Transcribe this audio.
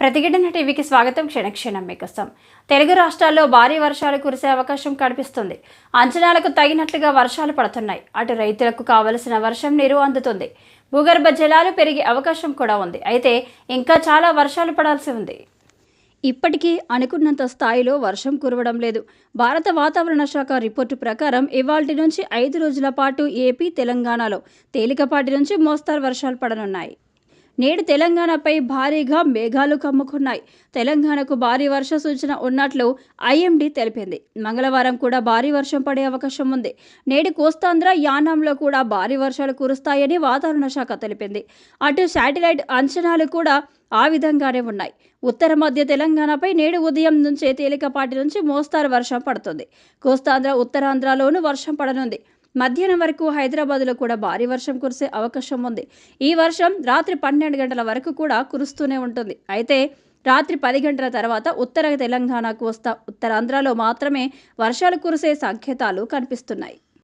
ప్రతిఘటన టీవీకి స్వాగతం క్షణక్షణం మీకోసం. తెలుగు రాష్ట్రాల్లో భారీ వర్షాలు కురిసే అవకాశం కనిపిస్తుంది. అంచనాలకు తగినట్లుగా వర్షాలు పడుతున్నాయి. అటు రైతులకు కావలసిన వర్షం నీరు అందుతుంది. భూగర్భ జలాలు పెరిగే అవకాశం కూడా ఉంది. అయితే ఇంకా చాలా వర్షాలు పడాల్సి ఉంది. ఇప్పటికీ అనుకున్నంత స్థాయిలో వర్షం కురవడం లేదు. భారత వాతావరణ శాఖ రిపోర్టు ప్రకారం ఇవాల్టి నుంచి ఐదు రోజుల పాటు ఏపీ తెలంగాణలో తేలికపాటి నుంచి మోస్తారు వర్షాలు పడనున్నాయి. నేడు తెలంగాణపై భారీగా మేఘాలు కమ్ముకున్నాయి. తెలంగాణకు భారీ వర్ష సూచన ఉన్నట్లు ఐఎండీ తెలిపింది. మంగళవారం కూడా భారీ వర్షం పడే అవకాశం ఉంది. నేడు కోస్తాంధ్ర యానాంలో కూడా భారీ వర్షాలు కురుస్తాయని వాతావరణ శాఖ తెలిపింది. అటు శాటిలైట్ అంచనాలు కూడా ఆ విధంగానే ఉన్నాయి. ఉత్తర మధ్య తెలంగాణపై నేడు ఉదయం నుంచే తేలికపాటి నుంచి మోస్తారు వర్షం పడుతుంది. కోస్తాంధ్ర ఉత్తరాంధ్రలోనూ వర్షం పడనుంది. మధ్యాహ్నం వరకు హైదరాబాద్లో కూడా భారీ వర్షం కురిసే అవకాశం ఉంది. ఈ వర్షం రాత్రి పన్నెండు గంటల వరకు కూడా కురుస్తూనే ఉంటుంది. అయితే రాత్రి పది గంటల తర్వాత ఉత్తర తెలంగాణకు వస్తా ఉత్తరాంధ్రలో మాత్రమే వర్షాలు కురిసే సంకేతాలు కనిపిస్తున్నాయి.